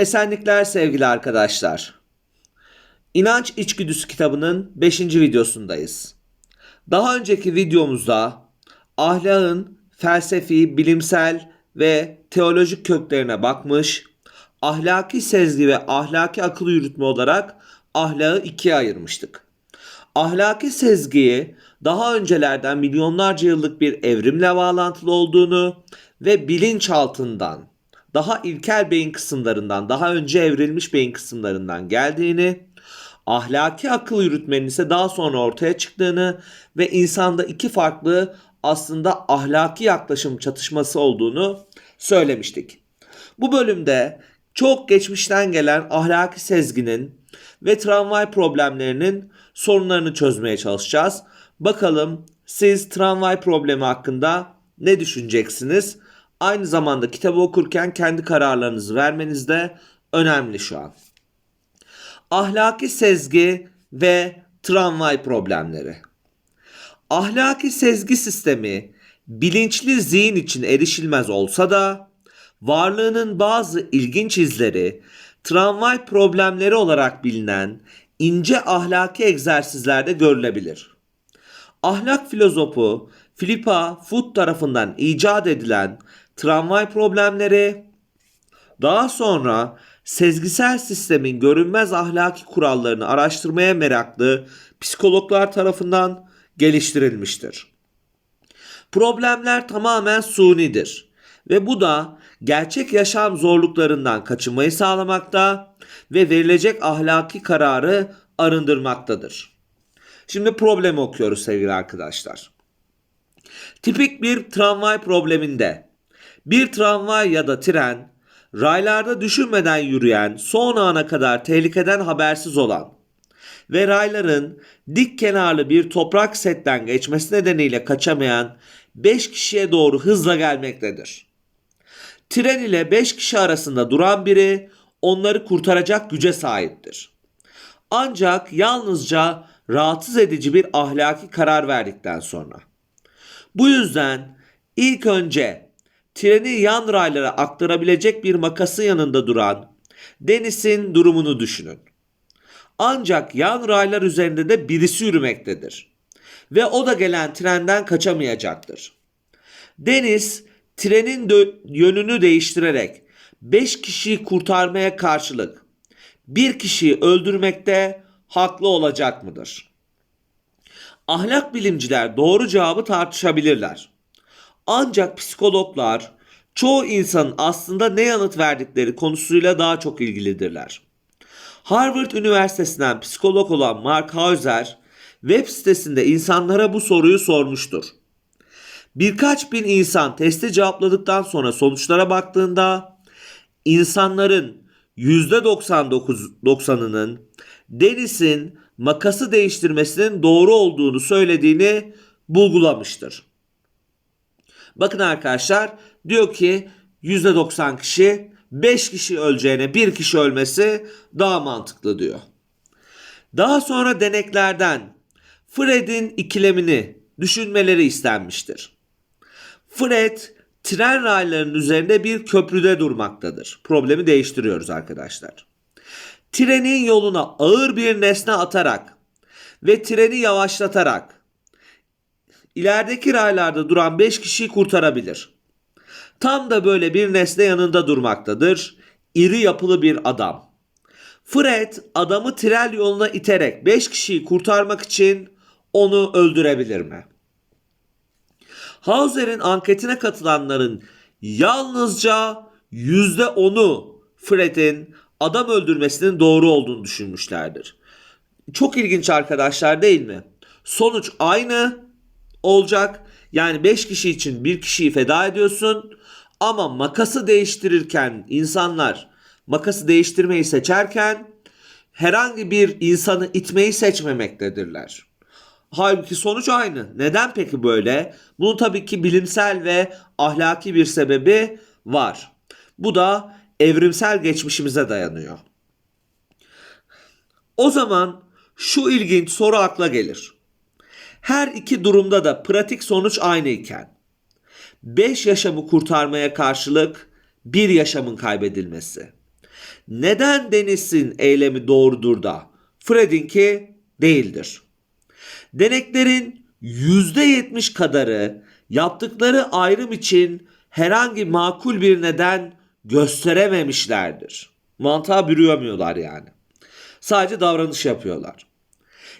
Esenlikler sevgili arkadaşlar. İnanç İçgüdüsü kitabının 5. videosundayız. Daha önceki videomuzda ahlakın felsefi, bilimsel ve teolojik köklerine bakmış, ahlaki sezgi ve ahlaki akıl yürütme olarak ahlakı ikiye ayırmıştık. Ahlaki sezgiyi daha öncelerden milyonlarca yıllık bir evrimle bağlantılı olduğunu ve bilinçaltından, daha ilkel beyin kısımlarından, daha önce evrilmiş beyin kısımlarından geldiğini, ahlaki akıl yürütmenin ise daha sonra ortaya çıktığını ve insanda iki farklı aslında ahlaki yaklaşım çatışması olduğunu söylemiştik. Bu bölümde çok geçmişten gelen ahlaki sezginin ve tramvay problemlerinin sorunlarını çözmeye çalışacağız. Bakalım siz tramvay problemi hakkında ne düşüneceksiniz? Aynı zamanda kitabı okurken kendi kararlarınızı vermeniz de önemli şu an. Ahlaki sezgi ve tramvay problemleri. Ahlaki sezgi sistemi bilinçli zihin için erişilmez olsa da varlığının bazı ilginç izleri tramvay problemleri olarak bilinen ince ahlaki egzersizlerde görülebilir. Ahlak filozofu Philippa Foot tarafından icat edilen tramvay problemleri daha sonra sezgisel sistemin görünmez ahlaki kurallarını araştırmaya meraklı psikologlar tarafından geliştirilmiştir. Problemler tamamen sunidir ve bu da gerçek yaşam zorluklarından kaçınmayı sağlamakta ve verilecek ahlaki kararı arındırmaktadır. Şimdi problemi okuyoruz sevgili arkadaşlar. Tipik bir tramvay probleminde bir tramvay ya da tren raylarda düşünmeden yürüyen son ana kadar tehlikeden habersiz olan ve rayların dik kenarlı bir toprak setten geçmesi nedeniyle kaçamayan 5 kişiye doğru hızla gelmektedir. Tren ile 5 kişi arasında duran biri onları kurtaracak güce sahiptir. Ancak yalnızca rahatsız edici bir ahlaki karar verdikten sonra. Bu yüzden ilk önce treni yan raylara aktarabilecek bir makası yanında duran Deniz'in durumunu düşünün. Ancak yan raylar üzerinde de birisi yürümektedir. Ve o da gelen trenden kaçamayacaktır. Deniz trenin dö- yönünü değiştirerek 5 kişiyi kurtarmaya karşılık bir kişiyi öldürmekte haklı olacak mıdır? Ahlak bilimciler doğru cevabı tartışabilirler. Ancak psikologlar çoğu insanın aslında ne yanıt verdikleri konusuyla daha çok ilgilidirler. Harvard Üniversitesi'nden psikolog olan Mark Hauser web sitesinde insanlara bu soruyu sormuştur. Birkaç bin insan testi cevapladıktan sonra sonuçlara baktığında insanların %99'ının Dennis'in makası değiştirmesinin doğru olduğunu söylediğini bulgulamıştır. Bakın arkadaşlar diyor ki %90 kişi 5 kişi öleceğine 1 kişi ölmesi daha mantıklı diyor. Daha sonra deneklerden Fred'in ikilemini düşünmeleri istenmiştir. Fred tren raylarının üzerinde bir köprüde durmaktadır. Problemi değiştiriyoruz arkadaşlar. Trenin yoluna ağır bir nesne atarak ve treni yavaşlatarak ilerideki raylarda duran 5 kişiyi kurtarabilir. Tam da böyle bir nesne yanında durmaktadır. İri yapılı bir adam. Fred adamı tren yoluna iterek 5 kişiyi kurtarmak için onu öldürebilir mi? Hauser'in anketine katılanların yalnızca %10'u Fred'in adam öldürmesinin doğru olduğunu düşünmüşlerdir. Çok ilginç arkadaşlar değil mi? Sonuç aynı olacak. Yani 5 kişi için bir kişiyi feda ediyorsun ama makası değiştirirken insanlar makası değiştirmeyi seçerken herhangi bir insanı itmeyi seçmemektedirler. Halbuki sonuç aynı. Neden peki böyle? Bunun tabii ki bilimsel ve ahlaki bir sebebi var. Bu da evrimsel geçmişimize dayanıyor. O zaman şu ilginç soru akla gelir. Her iki durumda da pratik sonuç aynı iken 5 yaşamı kurtarmaya karşılık bir yaşamın kaybedilmesi. Neden Deniz'in eylemi doğrudur da Fred'inki değildir? Deneklerin %70 kadarı yaptıkları ayrım için herhangi makul bir neden gösterememişlerdir. Mantığa bürüyemiyorlar yani. Sadece davranış yapıyorlar.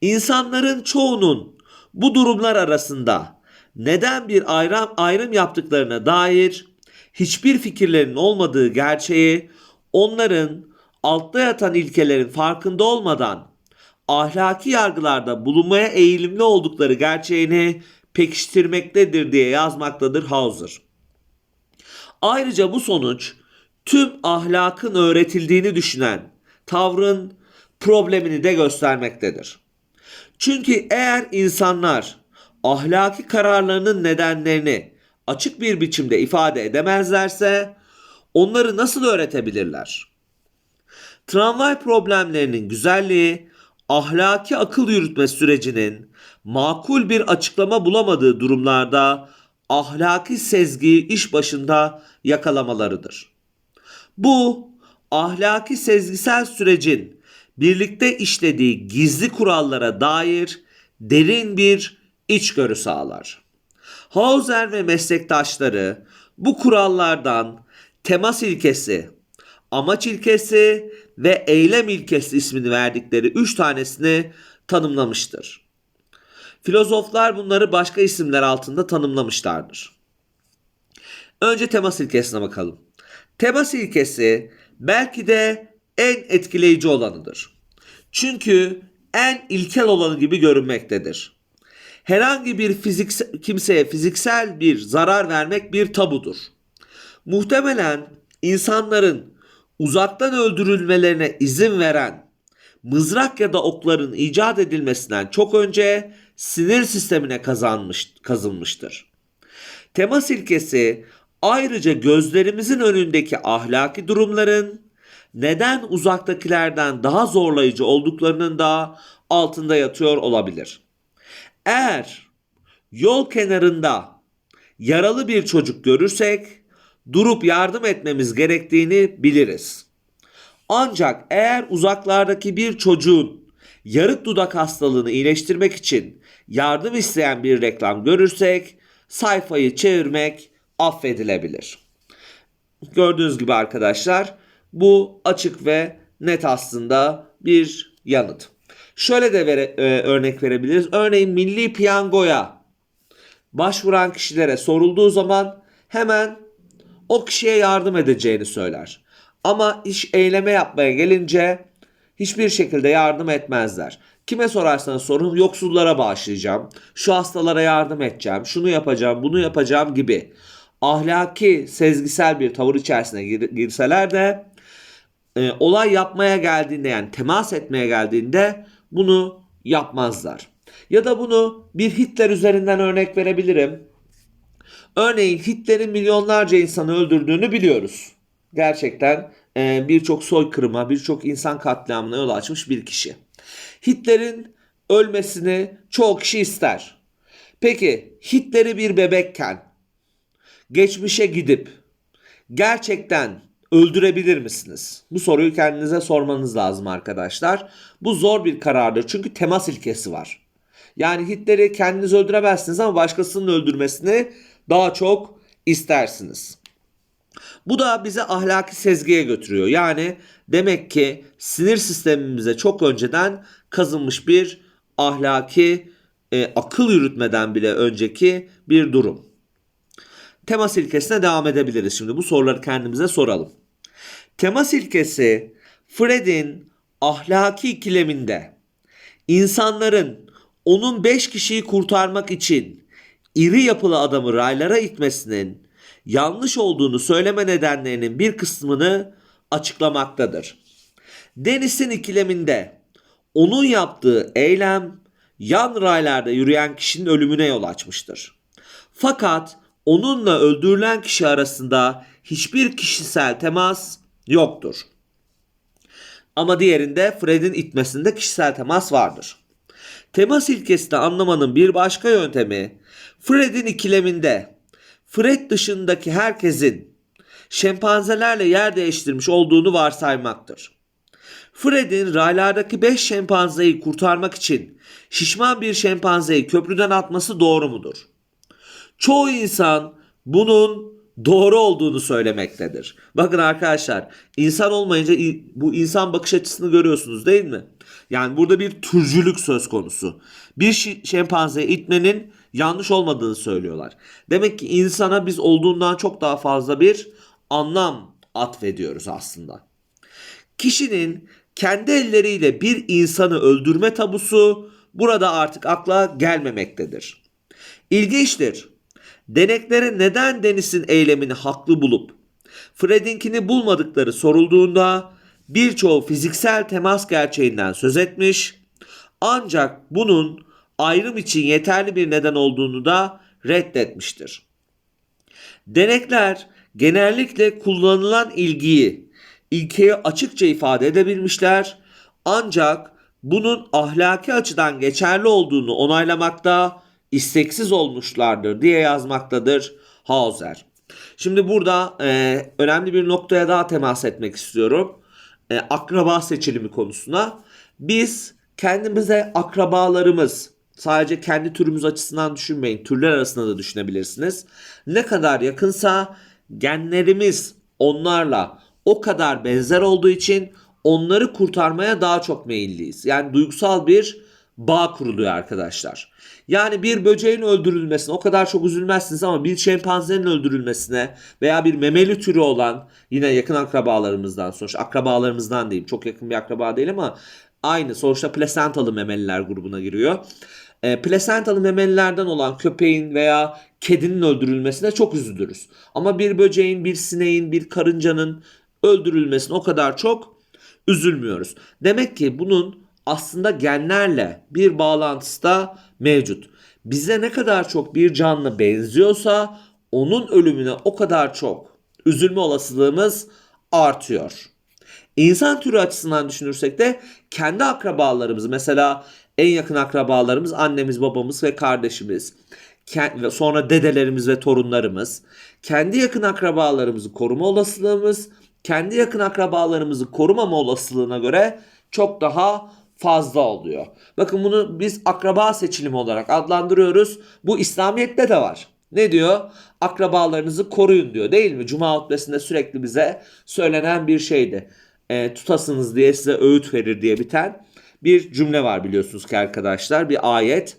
İnsanların çoğunun bu durumlar arasında neden bir ayrım, ayrım yaptıklarına dair hiçbir fikirlerinin olmadığı gerçeği onların altta yatan ilkelerin farkında olmadan ahlaki yargılarda bulunmaya eğilimli oldukları gerçeğini pekiştirmektedir diye yazmaktadır Hauser. Ayrıca bu sonuç tüm ahlakın öğretildiğini düşünen tavrın problemini de göstermektedir. Çünkü eğer insanlar ahlaki kararlarının nedenlerini açık bir biçimde ifade edemezlerse onları nasıl öğretebilirler? Tramvay problemlerinin güzelliği ahlaki akıl yürütme sürecinin makul bir açıklama bulamadığı durumlarda ahlaki sezgiyi iş başında yakalamalarıdır. Bu ahlaki sezgisel sürecin birlikte işlediği gizli kurallara dair derin bir içgörü sağlar. Hauser ve meslektaşları bu kurallardan temas ilkesi, amaç ilkesi ve eylem ilkesi ismini verdikleri üç tanesini tanımlamıştır. Filozoflar bunları başka isimler altında tanımlamışlardır. Önce temas ilkesine bakalım. Temas ilkesi belki de en etkileyici olanıdır. Çünkü en ilkel olanı gibi görünmektedir. Herhangi bir fiziksel, kimseye fiziksel bir zarar vermek bir tabudur. Muhtemelen insanların uzaktan öldürülmelerine izin veren mızrak ya da okların icat edilmesinden çok önce sinir sistemine kazanmış, kazınmıştır. Temas ilkesi ayrıca gözlerimizin önündeki ahlaki durumların neden uzaktakilerden daha zorlayıcı olduklarının da altında yatıyor olabilir. Eğer yol kenarında yaralı bir çocuk görürsek durup yardım etmemiz gerektiğini biliriz. Ancak eğer uzaklardaki bir çocuğun yarık dudak hastalığını iyileştirmek için yardım isteyen bir reklam görürsek sayfayı çevirmek affedilebilir. Gördüğünüz gibi arkadaşlar bu açık ve net aslında bir yanıt. Şöyle de vere, e, örnek verebiliriz. Örneğin milli piyangoya başvuran kişilere sorulduğu zaman hemen o kişiye yardım edeceğini söyler. Ama iş eyleme yapmaya gelince hiçbir şekilde yardım etmezler. Kime sorarsanız sorun yoksullara bağışlayacağım, şu hastalara yardım edeceğim, şunu yapacağım, bunu yapacağım gibi ahlaki, sezgisel bir tavır içerisine girseler de e, olay yapmaya geldiğinde yani temas etmeye geldiğinde bunu yapmazlar. Ya da bunu bir Hitler üzerinden örnek verebilirim. Örneğin Hitler'in milyonlarca insanı öldürdüğünü biliyoruz. Gerçekten e, birçok soykırıma, birçok insan katliamına yol açmış bir kişi. Hitler'in ölmesini çoğu kişi ister. Peki Hitler'i bir bebekken geçmişe gidip gerçekten öldürebilir misiniz? Bu soruyu kendinize sormanız lazım arkadaşlar. Bu zor bir karardır çünkü temas ilkesi var. Yani Hitler'i kendiniz öldüremezsiniz ama başkasının öldürmesini daha çok istersiniz. Bu da bize ahlaki sezgiye götürüyor. Yani demek ki sinir sistemimize çok önceden kazınmış bir ahlaki e, akıl yürütmeden bile önceki bir durum. Temas ilkesine devam edebiliriz şimdi. Bu soruları kendimize soralım. Temas ilkesi Fred'in ahlaki ikileminde insanların onun 5 kişiyi kurtarmak için iri yapılı adamı raylara itmesinin yanlış olduğunu söyleme nedenlerinin bir kısmını açıklamaktadır. Deniz'in ikileminde onun yaptığı eylem yan raylarda yürüyen kişinin ölümüne yol açmıştır. Fakat onunla öldürülen kişi arasında hiçbir kişisel temas yoktur. Ama diğerinde Fred'in itmesinde kişisel temas vardır. Temas ilkesini anlamanın bir başka yöntemi Fred'in ikileminde Fred dışındaki herkesin şempanzelerle yer değiştirmiş olduğunu varsaymaktır. Fred'in raylardaki 5 şempanzeyi kurtarmak için şişman bir şempanzeyi köprüden atması doğru mudur? Çoğu insan bunun doğru olduğunu söylemektedir. Bakın arkadaşlar insan olmayınca bu insan bakış açısını görüyorsunuz değil mi? Yani burada bir türcülük söz konusu. Bir şempanzeyi itmenin yanlış olmadığını söylüyorlar. Demek ki insana biz olduğundan çok daha fazla bir anlam atfediyoruz aslında. Kişinin kendi elleriyle bir insanı öldürme tabusu burada artık akla gelmemektedir. İlginçtir. Deneklere neden Dennis'in eylemini haklı bulup Fred'inkini bulmadıkları sorulduğunda birçoğu fiziksel temas gerçeğinden söz etmiş ancak bunun ayrım için yeterli bir neden olduğunu da reddetmiştir. Denekler genellikle kullanılan ilgiyi, ilkeyi açıkça ifade edebilmişler ancak bunun ahlaki açıdan geçerli olduğunu onaylamakta isteksiz olmuşlardır diye yazmaktadır Hauser. Şimdi burada e, önemli bir noktaya daha temas etmek istiyorum. E, akraba seçilimi konusuna. Biz kendimize akrabalarımız sadece kendi türümüz açısından düşünmeyin. Türler arasında da düşünebilirsiniz. Ne kadar yakınsa genlerimiz onlarla o kadar benzer olduğu için onları kurtarmaya daha çok meyilliyiz. Yani duygusal bir bağ kuruluyor arkadaşlar. Yani bir böceğin öldürülmesine o kadar çok üzülmezsiniz ama bir şempanzenin öldürülmesine veya bir memeli türü olan yine yakın akrabalarımızdan sonuçta akrabalarımızdan diyeyim çok yakın bir akraba değil ama aynı sonuçta plasentalı memeliler grubuna giriyor. E, plasentalı memelilerden olan köpeğin veya kedinin öldürülmesine çok üzülürüz. Ama bir böceğin, bir sineğin, bir karıncanın öldürülmesine o kadar çok üzülmüyoruz. Demek ki bunun aslında genlerle bir bağlantısı da mevcut. Bize ne kadar çok bir canlı benziyorsa onun ölümüne o kadar çok üzülme olasılığımız artıyor. İnsan türü açısından düşünürsek de kendi akrabalarımız mesela en yakın akrabalarımız annemiz, babamız ve kardeşimiz. Ve sonra dedelerimiz ve torunlarımız. Kendi yakın akrabalarımızı koruma olasılığımız kendi yakın akrabalarımızı korumama olasılığına göre çok daha fazla oluyor. Bakın bunu biz akraba seçilimi olarak adlandırıyoruz. Bu İslamiyet'te de var. Ne diyor? Akrabalarınızı koruyun diyor değil mi? Cuma hutbesinde sürekli bize söylenen bir şeydi. E, tutasınız diye size öğüt verir diye biten bir cümle var biliyorsunuz ki arkadaşlar. Bir ayet.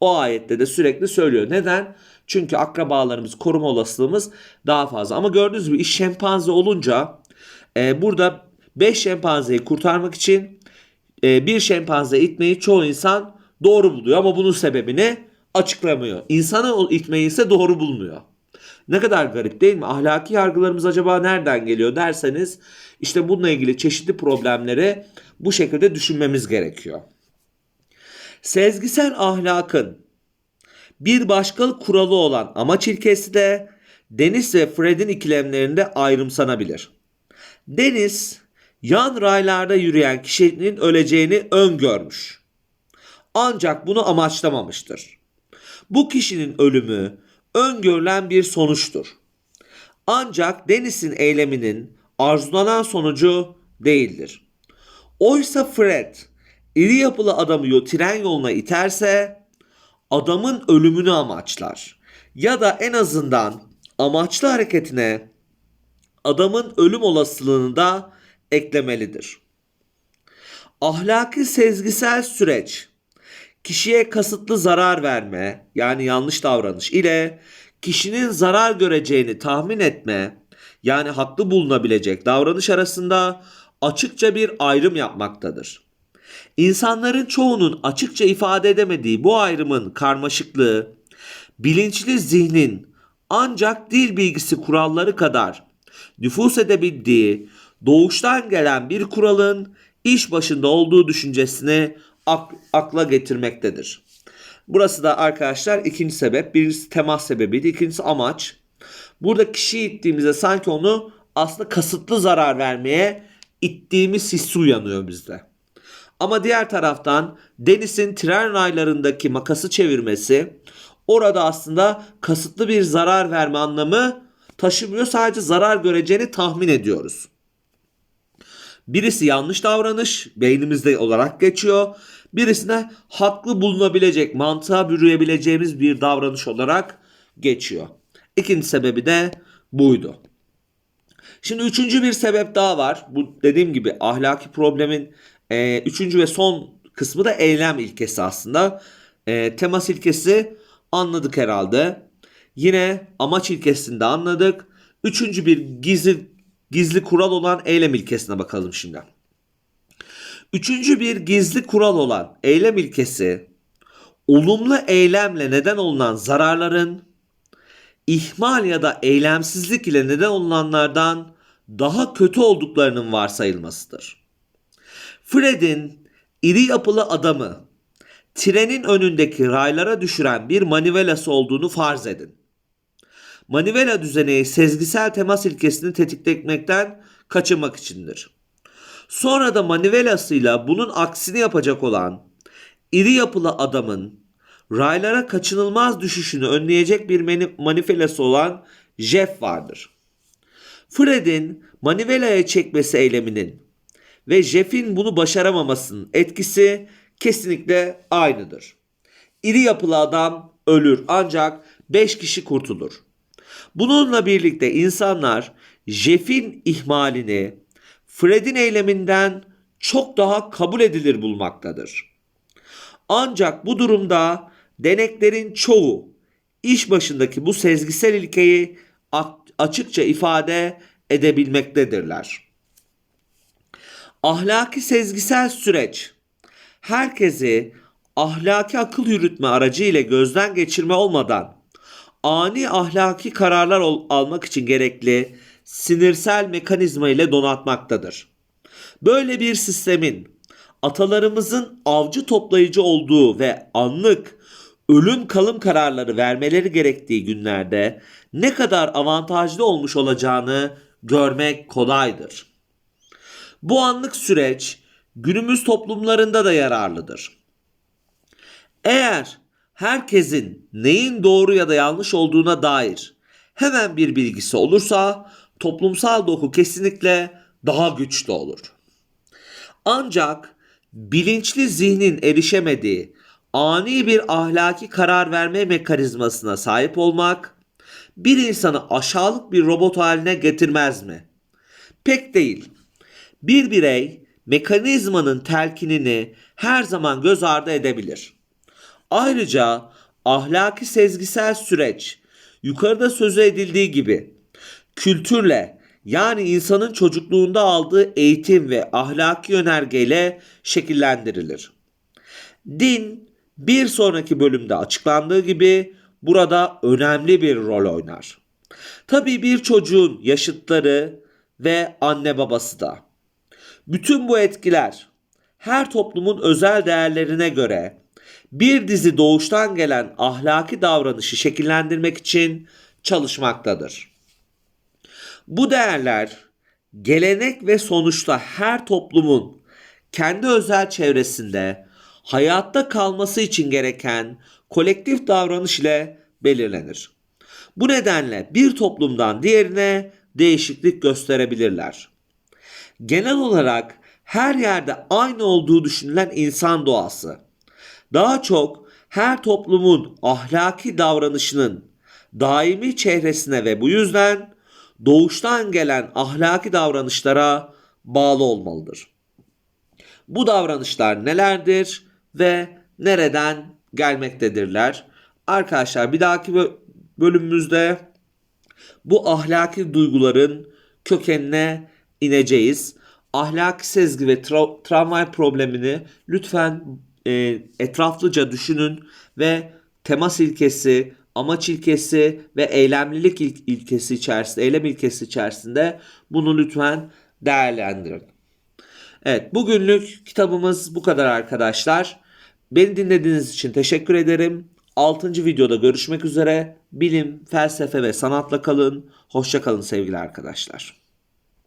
O ayette de sürekli söylüyor. Neden? Çünkü akrabalarımız koruma olasılığımız daha fazla. Ama gördüğünüz gibi iş şempanze olunca e, burada 5 şempanzeyi kurtarmak için e, bir şempanze itmeyi çoğu insan doğru buluyor. Ama bunun sebebini açıklamıyor. İnsanı itmeyi ise doğru bulmuyor. Ne kadar garip değil mi? Ahlaki yargılarımız acaba nereden geliyor derseniz işte bununla ilgili çeşitli problemleri bu şekilde düşünmemiz gerekiyor. Sezgisel ahlakın bir başka kuralı olan amaç ilkesi de Deniz ve Fred'in ikilemlerinde ayrımsanabilir. Deniz yan raylarda yürüyen kişinin öleceğini öngörmüş. Ancak bunu amaçlamamıştır. Bu kişinin ölümü öngörülen bir sonuçtur. Ancak Deniz'in eyleminin arzulanan sonucu değildir. Oysa Fred iri yapılı adamı tren yoluna iterse adamın ölümünü amaçlar. Ya da en azından amaçlı hareketine adamın ölüm olasılığını da eklemelidir. Ahlaki sezgisel süreç kişiye kasıtlı zarar verme yani yanlış davranış ile kişinin zarar göreceğini tahmin etme yani haklı bulunabilecek davranış arasında açıkça bir ayrım yapmaktadır. İnsanların çoğunun açıkça ifade edemediği bu ayrımın karmaşıklığı, bilinçli zihnin ancak dil bilgisi kuralları kadar nüfus edebildiği, doğuştan gelen bir kuralın iş başında olduğu düşüncesini ak- akla getirmektedir. Burası da arkadaşlar ikinci sebep. Birincisi temas sebebiydi. ikincisi amaç. Burada kişiyi ittiğimizde sanki onu aslında kasıtlı zarar vermeye ittiğimiz hissi uyanıyor bizde. Ama diğer taraftan Deniz'in tren raylarındaki makası çevirmesi orada aslında kasıtlı bir zarar verme anlamı taşımıyor. Sadece zarar göreceğini tahmin ediyoruz. Birisi yanlış davranış beynimizde olarak geçiyor. Birisine haklı bulunabilecek, mantığa bürüyebileceğimiz bir davranış olarak geçiyor. İkinci sebebi de buydu. Şimdi üçüncü bir sebep daha var. Bu dediğim gibi ahlaki problemin e, üçüncü ve son kısmı da eylem ilkesi aslında. E, temas ilkesi anladık herhalde. Yine amaç ilkesini de anladık. Üçüncü bir gizli gizli kural olan eylem ilkesine bakalım şimdi. Üçüncü bir gizli kural olan eylem ilkesi olumlu eylemle neden olunan zararların ihmal ya da eylemsizlik ile neden olunanlardan daha kötü olduklarının varsayılmasıdır. Fred'in iri yapılı adamı trenin önündeki raylara düşüren bir manivelası olduğunu farz edin. Manivela düzeneği sezgisel temas ilkesini tetikletmekten kaçınmak içindir. Sonra da manivelasıyla bunun aksini yapacak olan iri yapılı adamın raylara kaçınılmaz düşüşünü önleyecek bir manivelası olan Jeff vardır. Fred'in manivelaya çekmesi eyleminin ve Jeff'in bunu başaramamasının etkisi kesinlikle aynıdır. İri yapılı adam ölür ancak 5 kişi kurtulur. Bununla birlikte insanlar Jeff'in ihmalini Fred'in eyleminden çok daha kabul edilir bulmaktadır. Ancak bu durumda deneklerin çoğu iş başındaki bu sezgisel ilkeyi açıkça ifade edebilmektedirler. Ahlaki sezgisel süreç herkesi ahlaki akıl yürütme aracı ile gözden geçirme olmadan ani ahlaki kararlar almak için gerekli sinirsel mekanizma ile donatmaktadır. Böyle bir sistemin atalarımızın avcı toplayıcı olduğu ve anlık ölüm kalım kararları vermeleri gerektiği günlerde ne kadar avantajlı olmuş olacağını görmek kolaydır. Bu anlık süreç günümüz toplumlarında da yararlıdır. Eğer herkesin neyin doğru ya da yanlış olduğuna dair hemen bir bilgisi olursa toplumsal doku kesinlikle daha güçlü olur. Ancak bilinçli zihnin erişemediği ani bir ahlaki karar verme mekanizmasına sahip olmak bir insanı aşağılık bir robot haline getirmez mi? Pek değil. Bir birey mekanizmanın telkinini her zaman göz ardı edebilir. Ayrıca ahlaki sezgisel süreç yukarıda sözü edildiği gibi kültürle yani insanın çocukluğunda aldığı eğitim ve ahlaki yönergeyle şekillendirilir. Din bir sonraki bölümde açıklandığı gibi burada önemli bir rol oynar. Tabii bir çocuğun yaşıtları ve anne babası da. Bütün bu etkiler her toplumun özel değerlerine göre bir dizi doğuştan gelen ahlaki davranışı şekillendirmek için çalışmaktadır. Bu değerler gelenek ve sonuçta her toplumun kendi özel çevresinde hayatta kalması için gereken kolektif davranış ile belirlenir. Bu nedenle bir toplumdan diğerine değişiklik gösterebilirler. Genel olarak her yerde aynı olduğu düşünülen insan doğası daha çok her toplumun ahlaki davranışının daimi çehresine ve bu yüzden doğuştan gelen ahlaki davranışlara bağlı olmalıdır. Bu davranışlar nelerdir ve nereden gelmektedirler? Arkadaşlar bir dahaki bölümümüzde bu ahlaki duyguların kökenine ineceğiz. Ahlaki sezgi ve tra- travma problemini lütfen e, etraflıca düşünün ve temas ilkesi, amaç ilkesi ve eylemlilik il- ilkesi içerisinde, eylem ilkesi içerisinde bunu lütfen değerlendirin. Evet, bugünlük kitabımız bu kadar arkadaşlar. Beni dinlediğiniz için teşekkür ederim. 6. videoda görüşmek üzere. Bilim, felsefe ve sanatla kalın. Hoşça kalın sevgili arkadaşlar.